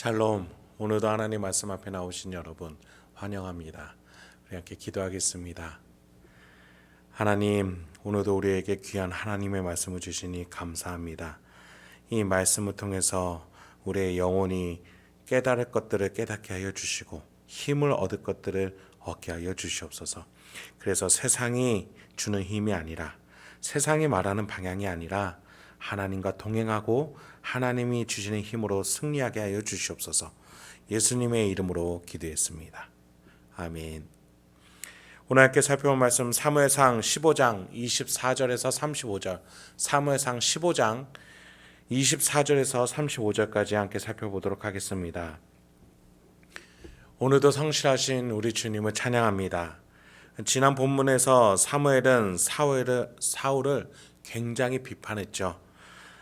샬롬. 오늘도 하나님 말씀 앞에 나오신 여러분 환영합니다. 우리 함께 기도하겠습니다. 하나님, 오늘도 우리에게 귀한 하나님의 말씀을 주시니 감사합니다. 이 말씀을 통해서 우리의 영혼이 깨달을 것들을 깨닫게 하여 주시고 힘을 얻을 것들을 얻게 하여 주시옵소서. 그래서 세상이 주는 힘이 아니라 세상이 말하는 방향이 아니라 하나님과 동행하고 하나님이 주시는 힘으로 승리하게 하여 주시옵소서. 예수님의 이름으로 기도했습니다. 아멘. 오늘 함께 살펴볼 말씀 사무엘상 15장 24절에서 35절. 사무엘상 15장 24절에서 35절까지 함께 살펴보도록 하겠습니다. 오늘도 성실하신 우리 주님을 찬양합니다. 지난 본문에서 사무엘은 사울을 굉장히 비판했죠.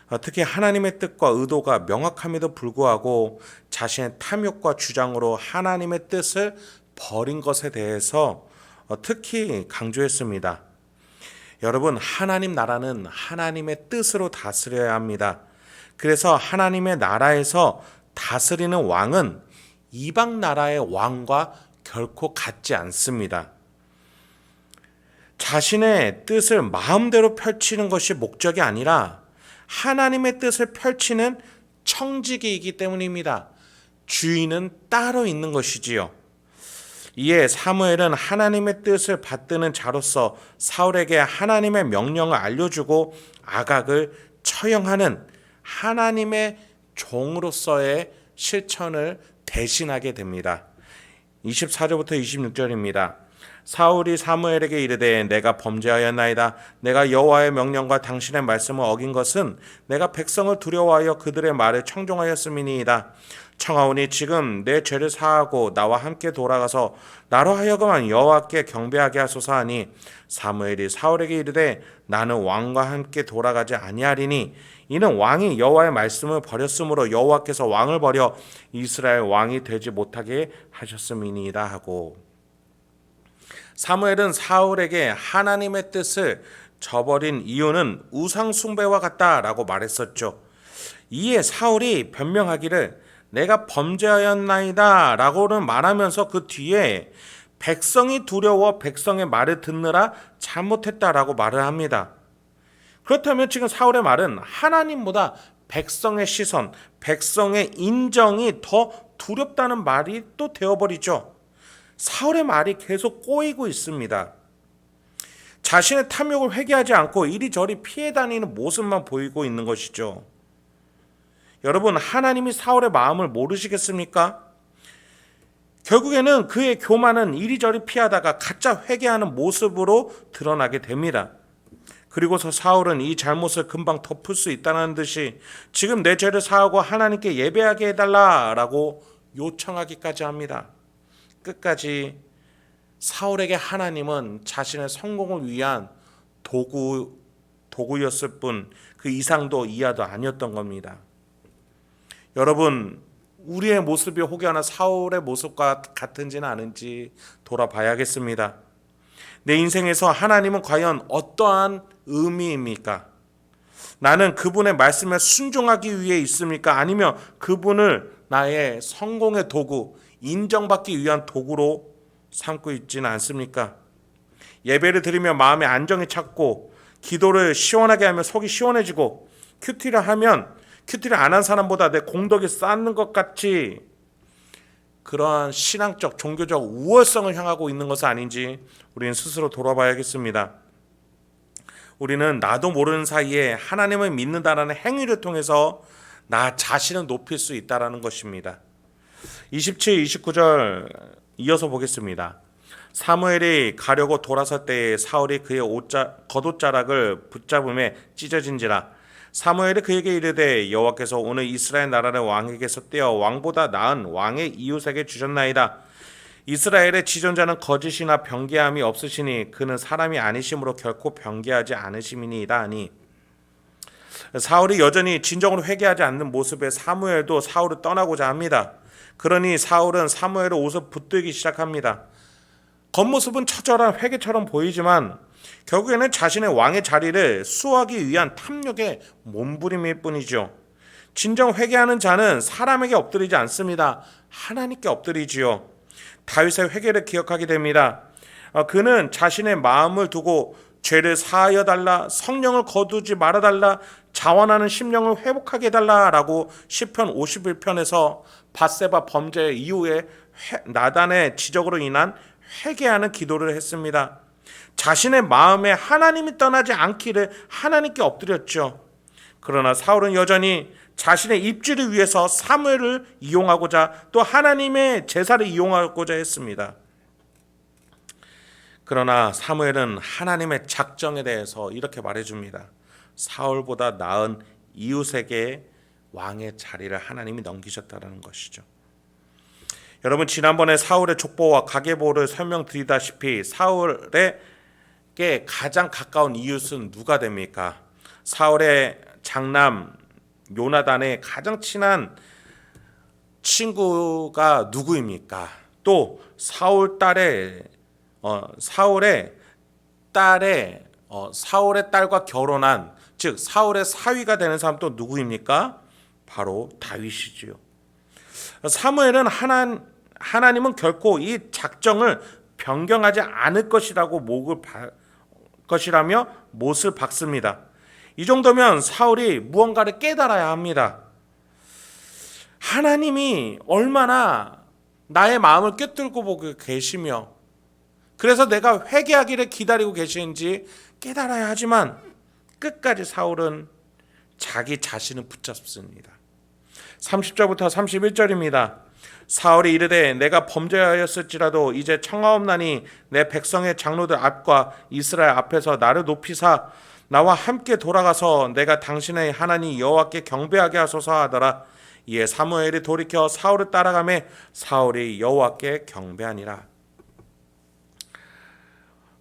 어, 특히 하나님의 뜻과 의도가 명확함에도 불구하고 자신의 탐욕과 주장으로 하나님의 뜻을 버린 것에 대해서 어, 특히 강조했습니다. 여러분, 하나님 나라는 하나님의 뜻으로 다스려야 합니다. 그래서 하나님의 나라에서 다스리는 왕은 이방 나라의 왕과 결코 같지 않습니다. 자신의 뜻을 마음대로 펼치는 것이 목적이 아니라 하나님의 뜻을 펼치는 청지기이기 때문입니다. 주인은 따로 있는 것이지요. 이에 사무엘은 하나님의 뜻을 받드는 자로서 사울에게 하나님의 명령을 알려주고 아각을 처형하는 하나님의 종으로서의 실천을 대신하게 됩니다. 24절부터 26절입니다. 사울이 사무엘에게 이르되 내가 범죄하였나이다. 내가 여호와의 명령과 당신의 말씀을 어긴 것은 내가 백성을 두려워하여 그들의 말을 청종하였음이니이다. 청하오니 지금 내 죄를 사하고 나와 함께 돌아가서 나로 하여금 여호와께 경배하게 하소서 하니 사무엘이 사울에게 이르되 나는 왕과 함께 돌아가지 아니하리니 이는 왕이 여호와의 말씀을 버렸으므로 여호와께서 왕을 버려 이스라엘 왕이 되지 못하게 하셨음이니이다 하고 사무엘은 사울에게 하나님의 뜻을 저버린 이유는 우상 숭배와 같다라고 말했었죠. 이에 사울이 변명하기를 내가 범죄하였나이다 라고는 말하면서 그 뒤에 백성이 두려워 백성의 말을 듣느라 잘못했다라고 말을 합니다. 그렇다면 지금 사울의 말은 하나님보다 백성의 시선, 백성의 인정이 더 두렵다는 말이 또 되어버리죠. 사울의 말이 계속 꼬이고 있습니다. 자신의 탐욕을 회개하지 않고 이리저리 피해 다니는 모습만 보이고 있는 것이죠. 여러분, 하나님이 사울의 마음을 모르시겠습니까? 결국에는 그의 교만은 이리저리 피하다가 가짜 회개하는 모습으로 드러나게 됩니다. 그리고서 사울은 이 잘못을 금방 덮을 수 있다는 듯이 지금 내 죄를 사하고 하나님께 예배하게 해달라라고 요청하기까지 합니다. 끝까지 사울에게 하나님은 자신의 성공을 위한 도구 도구였을 뿐 그 이상도 이하도 아니었던 겁니다. 여러분 우리의 모습이 혹여나 사울의 모습과 같은지는 아닌지 돌아봐야겠습니다. 내 인생에서 하나님은 과연 어떠한 의미입니까? 나는 그분의 말씀에 순종하기 위해 있습니까? 아니면 그분을 나의 성공의 도구, 인정받기 위한 도구로 삼고 있지는 않습니까? 예배를 드리며 마음의 안정이 찾고 기도를 시원하게 하면 속이 시원해지고 큐티를 하면 큐티를 안 한 사람보다 내 공덕이 쌓는 것 같이 그러한 신앙적 종교적 우월성을 향하고 있는 것은 아닌지 우리는 스스로 돌아봐야겠습니다. 우리는 나도 모르는 사이에 하나님을 믿는다라는 행위를 통해서 나 자신을 높일 수 있다라는 것입니다. 27, 29절 이어서 보겠습니다. 사무엘이 가려고 돌아설 때에 사울이 그의 옷자, 겉옷자락을 붙잡음에 찢어진지라 사무엘이 그에게 이르되 여호와께서 오늘 이스라엘 나라를 왕에게서 떼어 왕보다 나은 왕의 이웃에게 주셨나이다. 이스라엘의 지존자는 거짓이나 변개함이 없으시니 그는 사람이 아니심으로 결코 변개하지 않으심이니이다 하니 사울이 여전히 진정으로 회개하지 않는 모습에 사무엘도 사울을 떠나고자 합니다. 그러니 사울은 사무엘의 옷을 붙들기 시작합니다. 겉모습은 처절한 회개처럼 보이지만 결국에는 자신의 왕의 자리를 수호하기 위한 탐욕의 몸부림일 뿐이죠. 진정 회개하는 자는 사람에게 엎드리지 않습니다. 하나님께 엎드리지요. 다윗의 회개를 기억하게 됩니다. 어, 그는 자신의 마음을 두고 죄를 사하여 달라 성령을 거두지 말아 달라 자원하는 심령을 회복하게 해 달라라고 시편 51편에서 바세바 범죄 이후에 회- 나단의 지적으로 인한 회개하는 기도를 했습니다. 자신의 마음에 하나님이 떠나지 않기를 하나님께 엎드렸죠. 그러나 사울은 여전히 자신의 입지를 위해서 사무엘을 이용하고자 또 하나님의 제사를 이용하고자 했습니다. 그러나 사무엘은 하나님의 작정에 대해서 이렇게 말해줍니다. 사울보다 나은 이웃에게 왕의 자리를 하나님이 넘기셨다는 것이죠. 여러분 지난번에 사울의 족보와 가계보를 설명드리다시피 사울에게 가장 가까운 이웃은 누가 됩니까? 사울의 장남 요나단의 가장 친한 친구가 누구입니까? 또 사울 딸의 어, 사울의 딸의 어, 사울의 딸과 결혼한 즉 사울의 사위가 되는 사람 또 누구입니까? 바로 다윗이지요. 사무엘은 하나 하나님은 결코 이 작정을 변경하지 않을 것이라고 목을 바, 것이라며 못을 박습니다. 이 정도면 사울이 무언가를 깨달아야 합니다. 하나님이 얼마나 나의 마음을 꿰뚫고 보고 계시며 그래서 내가 회개하기를 기다리고 계시는지 깨달아야 하지만 끝까지 사울은 자기 자신을 붙잡습니다. 30절부터 31절입니다. 사울이 이르되 내가 범죄하였을지라도 이제 청하옵나니 내 백성의 장로들 앞과 이스라엘 앞에서 나를 높이사 나와 함께 돌아가서 내가 당신의 하나님 여호와께 경배하게 하소서 하더라. 이에 사무엘이 돌이켜 사울을 따라가매 사울이 여호와께 경배하니라.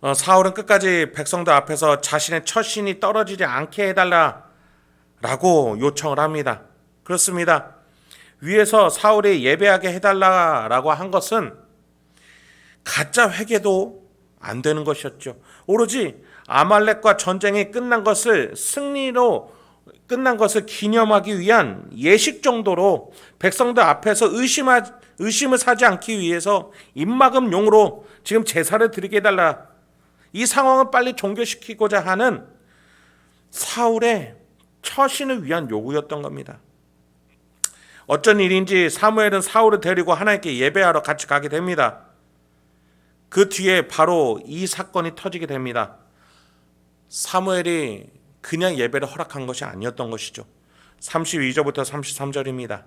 어, 사울은 끝까지 백성들 앞에서 자신의 처신이 떨어지지 않게 해달라라고 요청을 합니다. 그렇습니다. 위에서 사울이 예배하게 해달라라고 한 것은 가짜 회개도 안 되는 것이었죠. 오로지 아말렉과 전쟁이 끝난 것을 승리로 끝난 것을 기념하기 위한 예식 정도로 백성들 앞에서 의심하, 의심을 사지 않기 위해서 입막음용으로 지금 제사를 드리게 해달라. 이 상황을 빨리 종결시키고자 하는 사울의 처신을 위한 요구였던 겁니다. 어쩐 일인지 사무엘은 사울을 데리고 하나님께 예배하러 같이 가게 됩니다. 그 뒤에 바로 이 사건이 터지게 됩니다. 사무엘이 그냥 예배를 허락한 것이 아니었던 것이죠. 32절부터 33절입니다.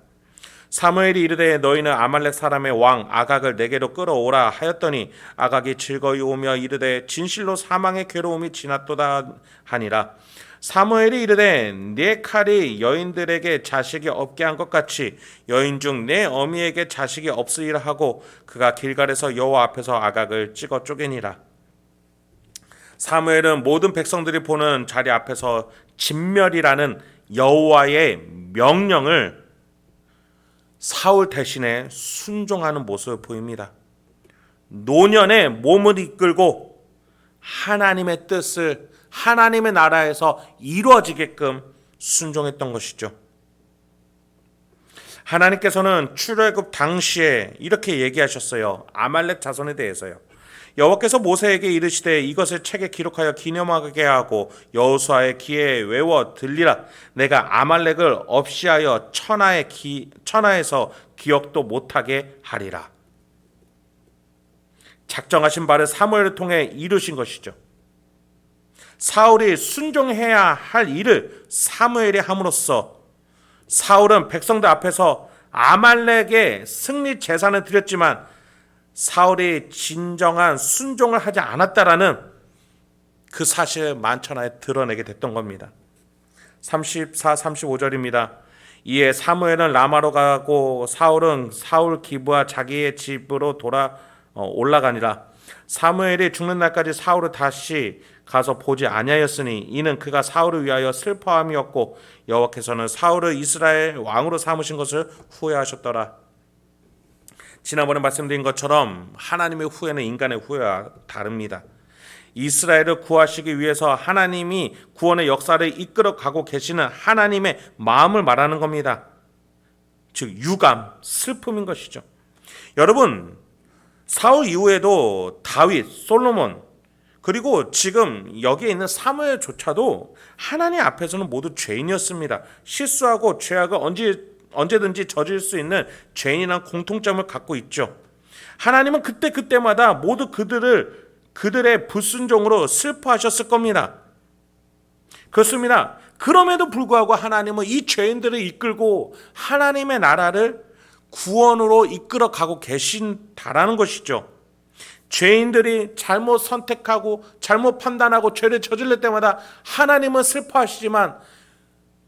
사무엘이 이르되 너희는 아말렉 사람의 왕 아각을 내게로 끌어오라 하였더니 아각이 즐거이 오며 이르되 진실로 사망의 괴로움이 지났도다 하니라. 사무엘이 이르되 내 칼이 여인들에게 자식이 없게 한 것 같이 여인 중 내 어미에게 자식이 없으리라 하고 그가 길갈에서 여호와 앞에서 아각을 찍어 쪼개니라. 사무엘은 모든 백성들이 보는 자리 앞에서 진멸이라는 여호와의 명령을 사울 대신에 순종하는 모습을 보입니다. 노년의 몸을 이끌고 하나님의 뜻을 하나님의 나라에서 이루어지게끔 순종했던 것이죠. 하나님께서는 출애굽 당시에 이렇게 얘기하셨어요. 아말렉 자손에 대해서요. 여호와께서 모세에게 이르시되 이것을 책에 기록하여 기념하게 하고 여호수아의 귀에 외워 들리라. 내가 아말렉을 없이하여 천하의 기, 천하에서 기억도 못하게 하리라. 작정하신 바를 사무엘을 통해 이루신 것이죠. 사울이 순종해야 할 일을 사무엘이 함으로써 사울은 백성들 앞에서 아말렉의 승리 재산을 드렸지만 사울이 진정한 순종을 하지 않았다라는 그 사실을 만천하에 드러내게 됐던 겁니다. 34, 35절입니다. 이에 사무엘은 라마로 가고 사울은 사울 기부와 자기의 집으로 돌아 어, 올라가니라. 사무엘이 죽는 날까지 사울을 다시 가서 보지 아니하였으니 이는 그가 사울을 위하여 슬퍼함이었고 여호와께서는 사울을 이스라엘 왕으로 삼으신 것을 후회하셨더라. 지난번에 말씀드린 것처럼 하나님의 후회는 인간의 후회와 다릅니다. 이스라엘을 구하시기 위해서 하나님이 구원의 역사를 이끌어 가고 계시는 하나님의 마음을 말하는 겁니다. 즉 유감, 슬픔인 것이죠. 여러분 사울 이후에도 다윗, 솔로몬 그리고 지금 여기에 있는 사무엘조차도 하나님 앞에서는 모두 죄인이었습니다. 실수하고 죄악을 언제 언제든지 저질 수 있는 죄인이란 공통점을 갖고 있죠. 하나님은 그때 그때마다 모두 그들을 그들의 불순종으로 슬퍼하셨을 겁니다. 그렇습니다. 그럼에도 불구하고 하나님은 이 죄인들을 이끌고 하나님의 나라를 구원으로 이끌어 가고 계신다라는 것이죠. 죄인들이 잘못 선택하고 잘못 판단하고 죄를 저질릴 때마다 하나님은 슬퍼하시지만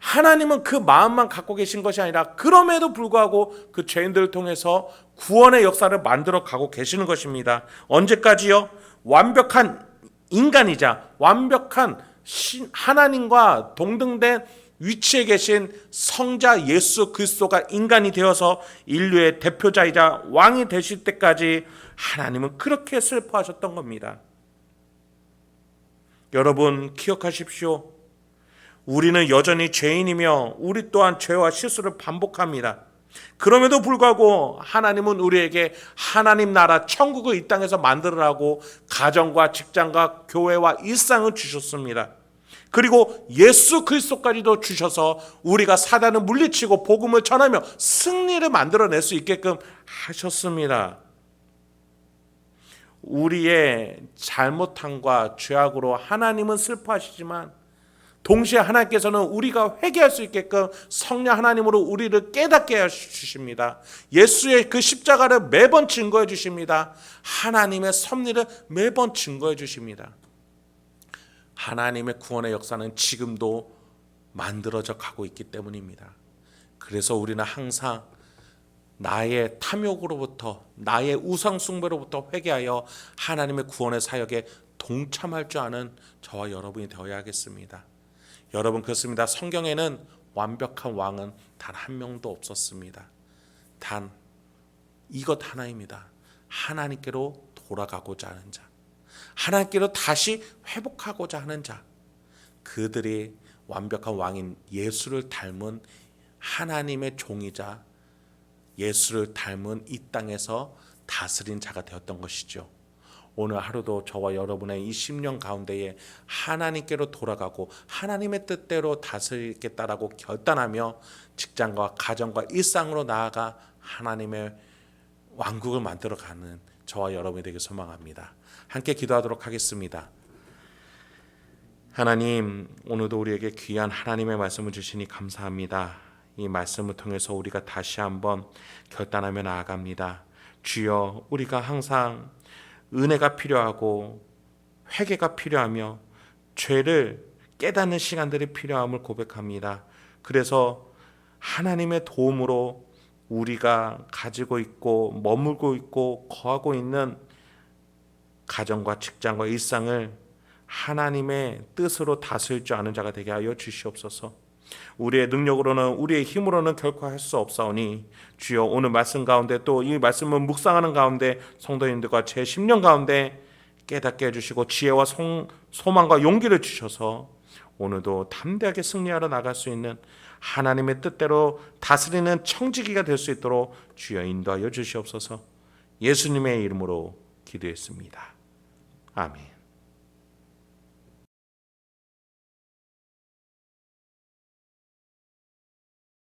하나님은 그 마음만 갖고 계신 것이 아니라 그럼에도 불구하고 그 죄인들을 통해서 구원의 역사를 만들어 가고 계시는 것입니다. 언제까지요? 완벽한 인간이자 완벽한 신, 하나님과 동등된 위치에 계신 성자 예수 그리스도가 인간이 되어서 인류의 대표자이자 왕이 되실 때까지 하나님은 그렇게 슬퍼하셨던 겁니다. 여러분 기억하십시오. 우리는 여전히 죄인이며 우리 또한 죄와 실수를 반복합니다. 그럼에도 불구하고 하나님은 우리에게 하나님 나라 천국을 이 땅에서 만들으라고 가정과 직장과 교회와 일상을 주셨습니다. 그리고 예수 그리스도까지도 주셔서 우리가 사단을 물리치고 복음을 전하며 승리를 만들어낼 수 있게끔 하셨습니다. 우리의 잘못함과 죄악으로 하나님은 슬퍼하시지만 동시에 하나님께서는 우리가 회개할 수 있게끔 성령 하나님으로 우리를 깨닫게 해 주십니다. 예수의 그 십자가를 매번 증거해 주십니다. 하나님의 섭리를 매번 증거해 주십니다. 하나님의 구원의 역사는 지금도 만들어져 가고 있기 때문입니다. 그래서 우리는 항상 나의 탐욕으로부터 나의 우상 숭배로부터 회개하여 하나님의 구원의 사역에 동참할 줄 아는 저와 여러분이 되어야겠습니다. 여러분 그렇습니다. 성경에는 완벽한 왕은 단 한 명도 없었습니다. 단 이것 하나입니다. 하나님께로 돌아가고자 하는 자. 하나님께로 다시 회복하고자 하는 자. 그들이 완벽한 왕인 예수를 닮은 하나님의 종이자 예수를 닮은 이 땅에서 다스린 자가 되었던 것이죠. 오늘 하루도 저와 여러분의 이 10년 가운데에 하나님께로 돌아가고 하나님의 뜻대로 다스리겠다라고 결단하며 직장과 가정과 일상으로 나아가 하나님의 왕국을 만들어가는 저와 여러분이 되길 소망합니다. 함께 기도하도록 하겠습니다. 하나님, 오늘도 우리에게 귀한 하나님의 말씀을 주시니 감사합니다. 이 말씀을 통해서 우리가 다시 한번 결단하며 나아갑니다. 주여, 우리가 항상 은혜가 필요하고 회개가 필요하며 죄를 깨닫는 시간들이 필요함을 고백합니다. 그래서 하나님의 도움으로 우리가 가지고 있고 머물고 있고 거하고 있는 가정과 직장과 일상을 하나님의 뜻으로 다스릴 줄 아는 자가 되게 하여 주시옵소서. 우리의 능력으로는 우리의 힘으로는 결코 할 수 없사오니 주여 오늘 말씀 가운데 또 이 말씀을 묵상하는 가운데 성도님들과 제 10년 가운데 깨닫게 해주시고 지혜와 송, 소망과 용기를 주셔서 오늘도 담대하게 승리하러 나갈 수 있는 하나님의 뜻대로 다스리는 청지기가 될 수 있도록 주여 인도하여 주시옵소서 예수님의 이름으로 기도했습니다. 아멘.